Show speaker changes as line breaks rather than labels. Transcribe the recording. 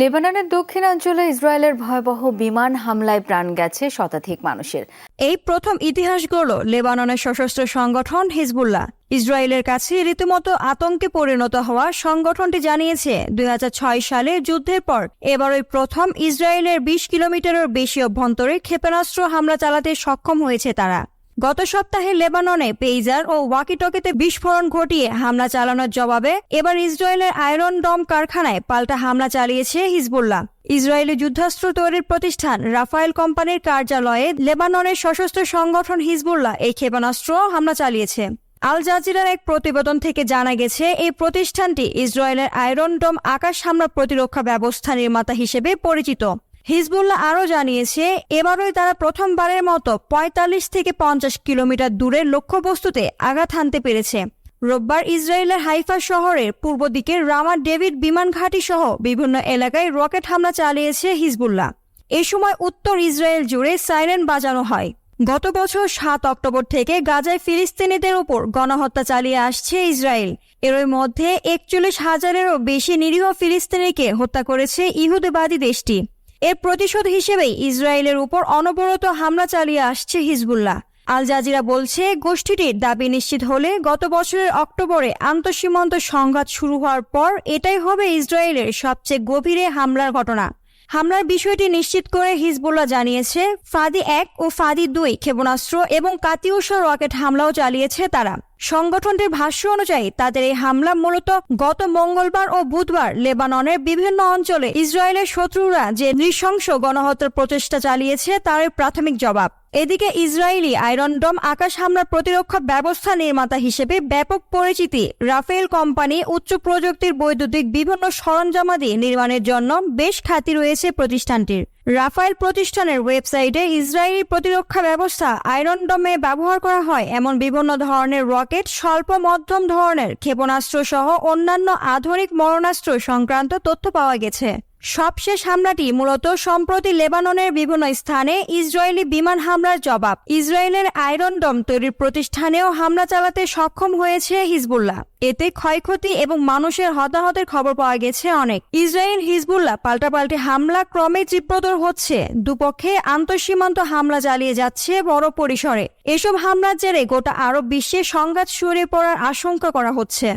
লেবাননের দক্ষিণাঞ্চলে ইসরায়েলের ভয়াবহ বিমান হামলায় প্রাণ গেছে শতাধিক মানুষের।
এই প্রথম ইতিহাস গড়ল লেবাননের সশস্ত্র সংগঠন হিজবুল্লাহ। ইসরায়েলের কাছে রীতিমতো আতঙ্কে পরিণত হওয়া সংগঠনটি জানিয়েছে, দুই হাজার ছয় সালে যুদ্ধের পর এবারই প্রথম ইসরায়েলের বিশ কিলোমিটারের বেশি অভ্যন্তরে ক্ষেপণাস্ত্র হামলা চালাতে সক্ষম হয়েছে তারা। গত সপ্তাহে লেবাননে পেইজার ও ওয়াকিটকিতে বিস্ফোরণ ঘটিয়ে হামলা চালানোর জবাবে এবার ইসরায়েলের আয়রন ডম কারখানায় পাল্টা হামলা চালিয়েছে হিজবুল্লাহ। ইসরায়েলি যুদ্ধাস্ত্র তৈরির প্রতিষ্ঠান রাফায়েল কোম্পানির কার্যালয়ে লেবাননের সশস্ত্র সংগঠন হিজবুল্লাহ এই ক্ষেপণাস্ত্র হামলা চালিয়েছে। আল জাজিরার এক প্রতিবেদন থেকে জানা গেছে, এই প্রতিষ্ঠানটি ইসরায়েলের আয়রন ডোম আকাশ হামলা প্রতিরক্ষা ব্যবস্থা নির্মাতা হিসেবে পরিচিত। হিজবুল্লাহ আরও জানিয়েছে, এবারই তারা প্রথমবারের মতো পঁয়তাল্লিশ থেকে পঞ্চাশ কিলোমিটার দূরের লক্ষ্যবস্তুতে আঘাত হানতে পেরেছে। রোববার ইসরায়েলের হাইফা শহরের পূর্ব দিকের রামা ডেভিড বিমান ঘাঁটি সহ বিভিন্ন এলাকায় রকেট হামলা চালিয়েছে হিজবুল্লাহ। এ সময় উত্তর ইসরায়েল জুড়ে সাইরেন বাজানো হয়। গত বছর সাত অক্টোবর থেকে গাজায় ফিলিস্তিনিদের উপর গণহত্যা চালিয়ে আসছে ইসরায়েল। এর মধ্যে একচল্লিশ হাজারেরও বেশি নিরীহ ফিলিস্তিনিকে হত্যা করেছে ইহুদিবাদী দেশটি। এর প্রতিশোধ হিসেবেই ইসরায়েলের উপর অনবরত হামলা চালিয়ে আসছে হিজবুল্লাহ। আল জাজিরা বলছে, গোষ্ঠীটির দাবি নিশ্চিত হলে গত বছরের অক্টোবরে আন্তঃসীমান্ত সংঘাত শুরু হওয়ার পর এটাই হবে ইসরায়েলের সবচেয়ে গভীরে হামলার ঘটনা। হামলার বিষয়টি নিশ্চিত করে হিজবুল্লাহ জানিয়েছে, ফাদি এক ও ফাদি দুই ক্ষেপণাস্ত্র এবং কাতিউষা রকেট হামলাও চালিয়েছে তারা। সংগঠনটির ভাষ্য অনুযায়ী, তাদের এই হামলা মূলত গত মঙ্গলবার ও বুধবার লেবাননের বিভিন্ন অঞ্চলে ইসরায়েলের শত্রুরা যে নৃশংস গণহত্যার প্রচেষ্টা চালিয়েছে তার প্রাথমিক জবাব। এদিকে ইসরায়েলি আয়রন ডোম আকাশ হামলার প্রতিরক্ষা ব্যবস্থা নির্মাতা হিসেবে ব্যাপক পরিচিতি রাফেল কোম্পানি উচ্চ প্রযুক্তির বৈদ্যুতিক বিভিন্ন সরঞ্জামাদি নির্মাণের জন্য বেশ খ্যাতি রয়েছে প্রতিষ্ঠানটির। রাফায়েল প্রতিষ্ঠানের ওয়েবসাইটে ইসরায়েলি প্রতিরক্ষা ব্যবস্থা আয়রন ডোমে ব্যবহার করা হয়। এমন বিভিন্ন ধরনের রকেট, স্বল্প মধ্যম ধরনের ক্ষেপণাস্ত্র সহ অন্যান্য আধুনিক মরণাস্ত্র সংক্রান্ত তথ্য পাওয়া গেছে। সবশেষ হামলাটি মূলত সম্প্রতি লেবাননের বিভিন্ন স্থানে ইসরায়েলি বিমান হামলার জবাব। ইসরায়েলের আয়রন ডম তৈরির প্রতিষ্ঠানেও হামলা চালাতে সক্ষম হয়েছে হিজবুল্লাহ। এতে ক্ষয়ক্ষতি এবং মানুষের হতাহতের খবর পাওয়া গেছে অনেক। ইসরায়েল হিজবুল্লাহ পাল্টাপাল্টি হামলা ক্রমে তীব্রতর হচ্ছে। দুপক্ষে আন্তঃসীমান্ত হামলা চালিয়ে যাচ্ছে বড় পরিসরে। এসব হামলার জেরে গোটা আরব বিশ্বে সংঘাত সরে পড়ার আশঙ্কা করা হচ্ছে।